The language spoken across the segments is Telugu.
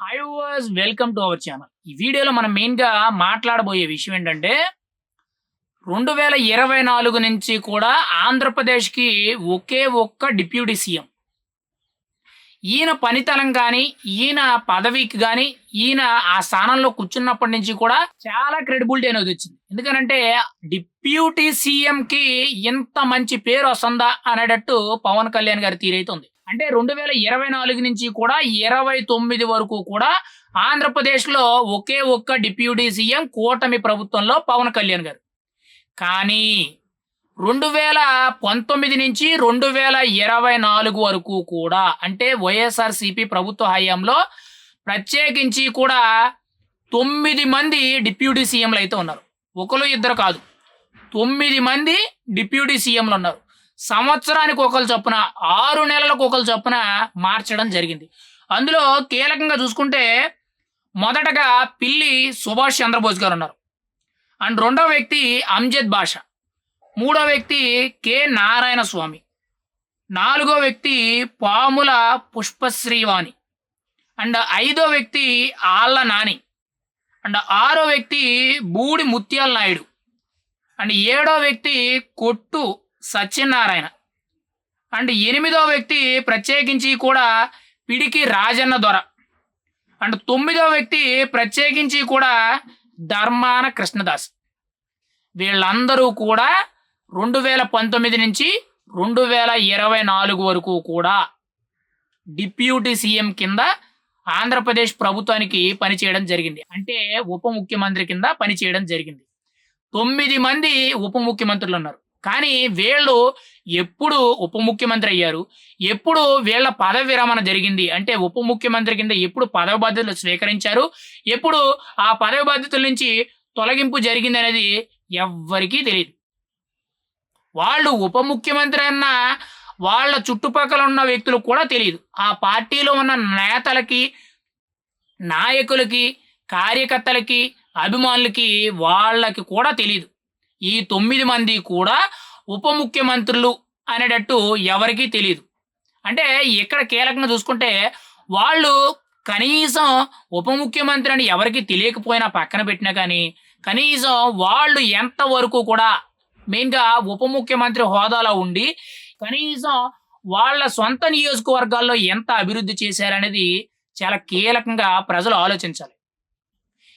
Hi was welcome to our channel ఈ వీడియోలో మనం మెయిన్గా మాట్లాడబోయే విషయం ఏంటంటే రెండు వేల ఇరవై నాలుగు నుంచి కూడా ఆంధ్రప్రదేశ్కి ఒకే ఒక్క డిప్యూటీ సీఎం. ఈయన పనితనం కానీ ఈయన పదవికి కానీ ఈయన ఆ స్థానంలో కూర్చున్నప్పటి నుంచి కూడా చాలా క్రెడిబిలిటీ అనేది వచ్చింది. ఎందుకనంటే డిప్యూటీ సీఎంకి ఇంత మంచి పేరు వస్తుందా అనేటట్టు పవన్ కళ్యాణ్ గారి తీరైతుంది. అంటే రెండు వేల ఇరవై నాలుగు నుంచి కూడా ఇరవై తొమ్మిది వరకు కూడా ఆంధ్రప్రదేశ్లో ఒకే ఒక్క డిప్యూటీ సీఎం కూటమి ప్రభుత్వంలో పవన్ కళ్యాణ్ గారు. కానీ రెండు వేల పంతొమ్మిది నుంచి రెండు వేల ఇరవై నాలుగు వరకు కూడా అంటే వైఎస్ఆర్సిపి ప్రభుత్వ హయాంలో ప్రత్యేకించి కూడా తొమ్మిది మంది డిప్యూటీ సీఎంలు అయితే ఉన్నారు. ఒకరు ఇద్దరు కాదు. తొమ్మిది మంది డిప్యూటీ సీఎంలు ఉన్నారు. సంవత్సరానికి ఒకరు చొప్పున ఆరు నెలలకు ఒకరు చొప్పున మార్చడం జరిగింది. అందులో కీలకంగా చూసుకుంటే మొదటగా పిల్లి సుభాష్ చంద్రబోస్ గారు ఉన్నారు అండ్ రెండో వ్యక్తి అంజద్ భాష మూడో వ్యక్తి కె నారాయణ స్వామి నాలుగో వ్యక్తి పాముల పుష్పశ్రీవాణి. అండ్ ఐదో వ్యక్తి ఆళ్ళ నాని. అండ్ ఆరో వ్యక్తి బూడి ముత్యాల నాయుడు. అండ్ ఏడో వ్యక్తి కొట్టు సత్యనారాయణ. అండ్ ఎనిమిదో వ్యక్తి ప్రత్యేకించి కూడా పిడికి రాజన్న దొర. అండ్ తొమ్మిదో వ్యక్తి ప్రత్యేకించి కూడా ధర్మాన కృష్ణదాస్. వీళ్ళందరూ కూడా రెండు వేల పంతొమ్మిది నుంచి రెండు వేల ఇరవై నాలుగు వరకు కూడా డిప్యూటీ సీఎం కింద ఆంధ్రప్రదేశ్ ప్రభుత్వానికి పనిచేయడం జరిగింది. అంటే ఉప ముఖ్యమంత్రి కింద పనిచేయడం జరిగింది. తొమ్మిది మంది ఉప ముఖ్యమంత్రులు ఉన్నారు. కానీ వీళ్ళు ఎప్పుడు ఉప ముఖ్యమంత్రి అయ్యారు? ఎప్పుడు వీళ్ళ పదవి విరమణ జరిగింది? అంటే ఉప ముఖ్యమంత్రి కింద ఎప్పుడు పదవి బాధ్యతలు స్వీకరించారు? ఎప్పుడు ఆ పదవి బాధ్యతల నుంచి తొలగింపు జరిగింది అనేది ఎవ్వరికీ తెలియదు వాళ్ళు ఉప ముఖ్యమంత్రి అన్న వాళ్ళ చుట్టుపక్కల ఉన్న వ్యక్తులు కూడా తెలియదు ఆ పార్టీలో ఉన్న నేతలకి నాయకులకి కార్యకర్తలకి అభిమానులకి వాళ్ళకి కూడా తెలియదు ఈ తొమ్మిది మంది కూడా ఉప ముఖ్యమంత్రులు అనేటట్టు ఎవరికీ తెలియదు అంటే ఇక్కడ కీలకంగా చూసుకుంటే వాళ్ళు కనీసం ఉప ముఖ్యమంత్రి అని ఎవరికి తెలియకపోయినా పక్కన పెట్టినా కానీ కనీసం వాళ్ళు ఎంతవరకు కూడా మెయిన్గా ఉప ముఖ్యమంత్రి హోదాలో ఉండి కనీసం వాళ్ళ సొంత నియోజకవర్గాల్లో ఎంత అభివృద్ధి చేశారనేది చాలా కీలకంగా ప్రజలు ఆలోచించాలి.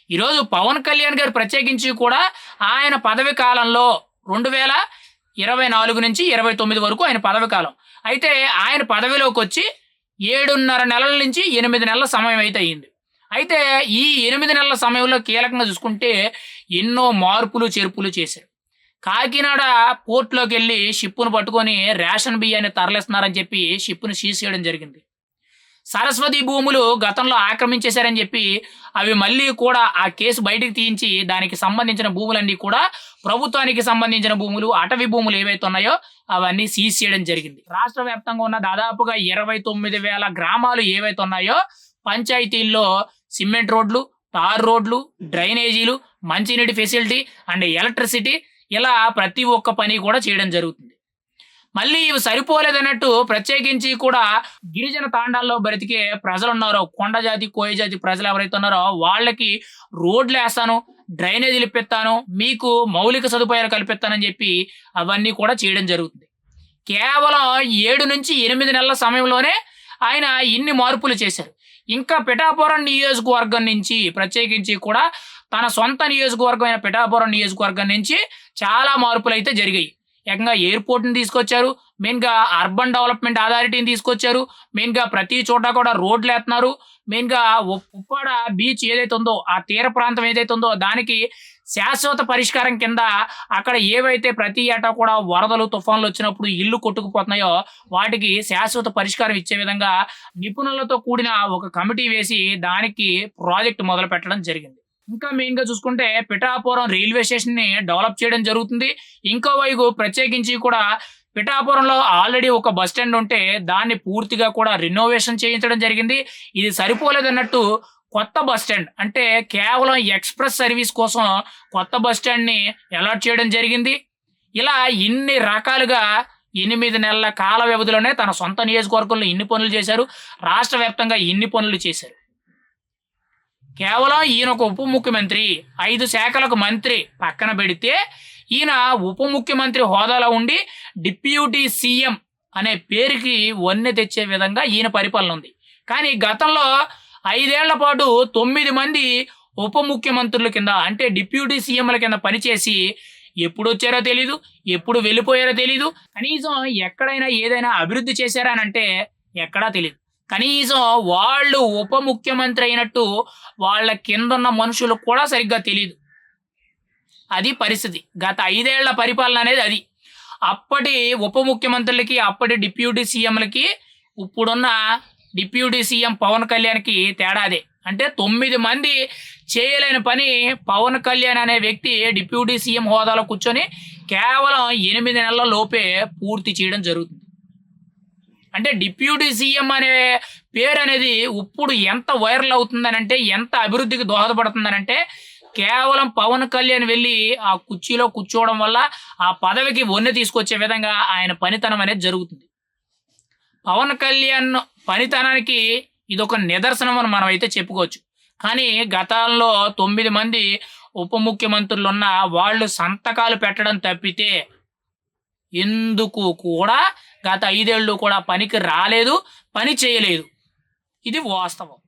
ఈరోజు పవన్ కళ్యాణ్ గారు ప్రత్యేకించి కూడా ఆయన పదవి కాలంలో రెండు వేల ఇరవై నాలుగు నుంచి ఇరవై తొమ్మిది వరకు ఆయన పదవి కాలం. అయితే ఆయన పదవిలోకి వచ్చి ఏడున్నర నెలల నుంచి ఎనిమిది నెలల సమయం అయితే అయింది అయితే ఈ ఎనిమిది నెలల సమయంలో కీలకంగా చూసుకుంటే ఎన్నో మార్పులు చేర్పులు చేశారు. కాకినాడ పోర్ట్లోకి వెళ్ళి షిప్పును పట్టుకొని రేషన్ బియ్యాన్ని తరలిస్తున్నారని చెప్పి షిప్పును సీజ్ చేయడం జరిగింది. సరస్వతి భూములు గతంలో ఆక్రమించేశారని చెప్పి అవి మళ్ళీ కూడా ఆ కేసు బయటికి తీయించి దానికి సంబంధించిన భూములన్నీ కూడా ప్రభుత్వానికి సంబంధించిన భూములు అటవీ భూములు ఏవైతే ఉన్నాయో అవన్నీ సీజ్ చేయడం జరిగింది. రాష్ట్ర వ్యాప్తంగా ఉన్న దాదాపుగా ఇరవై తొమ్మిది వేల గ్రామాలు ఏవైతే ఉన్నాయో పంచాయతీల్లో సిమెంట్ రోడ్లు తార్ రోడ్లు డ్రైనేజీలు మంచినీటి ఫెసిలిటీ అండ్ ఎలక్ట్రిసిటీ ఇలా ప్రతి ఒక్క పని కూడా చేయడం జరుగుతుంది. మళ్ళీ ఇవి సరిపోలేదన్నట్టు ప్రత్యేకించి కూడా గిరిజన తాండాల్లో బ్రతికే ప్రజలు ఉన్నారో కొండ జాతి కోయ జాతి ప్రజలు ఎవరైతే ఉన్నారో వాళ్ళకి రోడ్లు వేస్తాను డ్రైనేజీలు ఇప్పిస్తాను మీకు మౌలిక సదుపాయాలు కల్పిస్తానని చెప్పి అవన్నీ కూడా చేయడం జరుగుతుంది. కేవలం ఏడు నుంచి ఎనిమిది నెలల సమయంలోనే ఆయన ఇన్ని మార్పులు చేశారు. ఇంకా పిఠాపురం నియోజకవర్గం నుంచి ప్రత్యేకించి కూడా తన సొంత నియోజకవర్గమైన పిఠాపురం నియోజకవర్గం నుంచి చాలా మార్పులు అయితే జరిగాయి. ఏకంగా ఎయిర్పోర్ట్ని తీసుకొచ్చారు. మెయిన్గా అర్బన్ డెవలప్మెంట్ అథారిటీని తీసుకొచ్చారు. మెయిన్గా ప్రతి చోట కూడా రోడ్లు వేస్తున్నారు. మెయిన్గా ఉప్పాడ బీచ్ ఏదైతే ఉందో ఆ తీర ప్రాంతం ఏదైతే ఉందో దానికి శాశ్వత పరిష్కారం కింద అక్కడ ఏవైతే ప్రతి ఏటా కూడా వరదలు తుఫాన్లు వచ్చినప్పుడు ఇల్లు కొట్టుకుపోతున్నాయో వాటికి శాశ్వత పరిష్కారం ఇచ్చే విధంగా నిపుణులతో కూడిన ఒక కమిటీ వేసి దానికి ప్రాజెక్ట్ మొదలు పెట్టడం జరిగింది. ఇంకా మెయిన్గా చూసుకుంటే పిఠాపురం రైల్వే స్టేషన్ని డెవలప్ చేయడం జరుగుతుంది. ఇంకో వైపు ప్రత్యేకించి కూడా పిఠాపురంలో ఆల్రెడీ ఒక బస్ స్టాండ్ ఉంటే దాన్ని పూర్తిగా కూడా రినోవేషన్ చేయించడం జరిగింది. ఇది సరిపోలేదన్నట్టు కొత్త బస్ స్టాండ్ అంటే కేవలం ఎక్స్ప్రెస్ సర్వీస్ కోసం కొత్త బస్ స్టాండ్ని అలాట్ చేయడం జరిగింది. ఇలా ఇన్ని రకాలుగా ఎనిమిది నెలల కాల వ్యవధిలోనే తన సొంత నియోజకవర్గంలో ఇన్ని పనులు చేశారు. రాష్ట్ర వ్యాప్తంగా ఇన్ని పనులు చేశారు. కేవలం ఈయన ఒక ఉప ముఖ్యమంత్రి ఐదు శాఖలకు మంత్రి పక్కన పెడితే ఈయన ఉప ముఖ్యమంత్రి హోదాలో ఉండి డిప్యూటీ సీఎం అనే పేరుకి వన్నె తెచ్చే విధంగా ఈయన పరిపాలన ఉంది. కానీ గతంలో ఐదేళ్ళ పాటు తొమ్మిది మంది ఉప ముఖ్యమంత్రుల కింద అంటే డిప్యూటీ సీఎంల కింద పనిచేసి ఎప్పుడు వచ్చారో తెలీదు ఎప్పుడు వెళ్ళిపోయారో తెలీదు కనీసం ఎక్కడైనా ఏదైనా అభివృద్ధి చేశారా అంటే ఎక్కడా తెలియదు కనీసం వాళ్ళు ఉప ముఖ్యమంత్రి అయినట్టు వాళ్ళ కిందన్న మనుషులకు కూడా సరిగ్గా తెలియదు అది పరిస్థితి. గత ఐదేళ్ళ పరిపాలన అనేది అది. అప్పటి ఉప ముఖ్యమంత్రులకి అప్పటి డిప్యూటీ సీఎంలకి ఇప్పుడున్న డిప్యూటీ సీఎం పవన్ కళ్యాణ్కి తేడాదే అంటే తొమ్మిది మంది చేయలేని పని పవన్ కళ్యాణ్ అనే వ్యక్తి డిప్యూటీ సీఎం హోదాలో కూర్చొని కేవలం ఎనిమిది నెలల లోపే పూర్తి చేయడం జరుగుతుంది. అంటే డిప్యూటీ సీఎం అనే పేరు అనేది ఇప్పుడు ఎంత వైరల్ అవుతుందనంటే ఎంత అభివృద్ధికి దోహదపడుతుందనంటే కేవలం పవన్ కళ్యాణ్ వెళ్ళి ఆ కుర్చీలో కూర్చోవడం వల్ల ఆ పదవికి వన్నె తీసుకొచ్చే విధంగా ఆయన పనితనం అనేది జరుగుతుంది. పవన్ కళ్యాణ్ పనితనానికి ఇదొక నిదర్శనం అని మనం అయితే చెప్పుకోవచ్చు. కానీ గతంలో తొమ్మిది మంది ఉప ముఖ్యమంత్రులు ఉన్న వాళ్ళు సంతకాలు పెట్టడం తప్పితే ఎందుకు కూడా గత ఐదేళ్ళు కూడా పనికి రాలేదు పని చేయలేదు. ఇది వాస్తవం.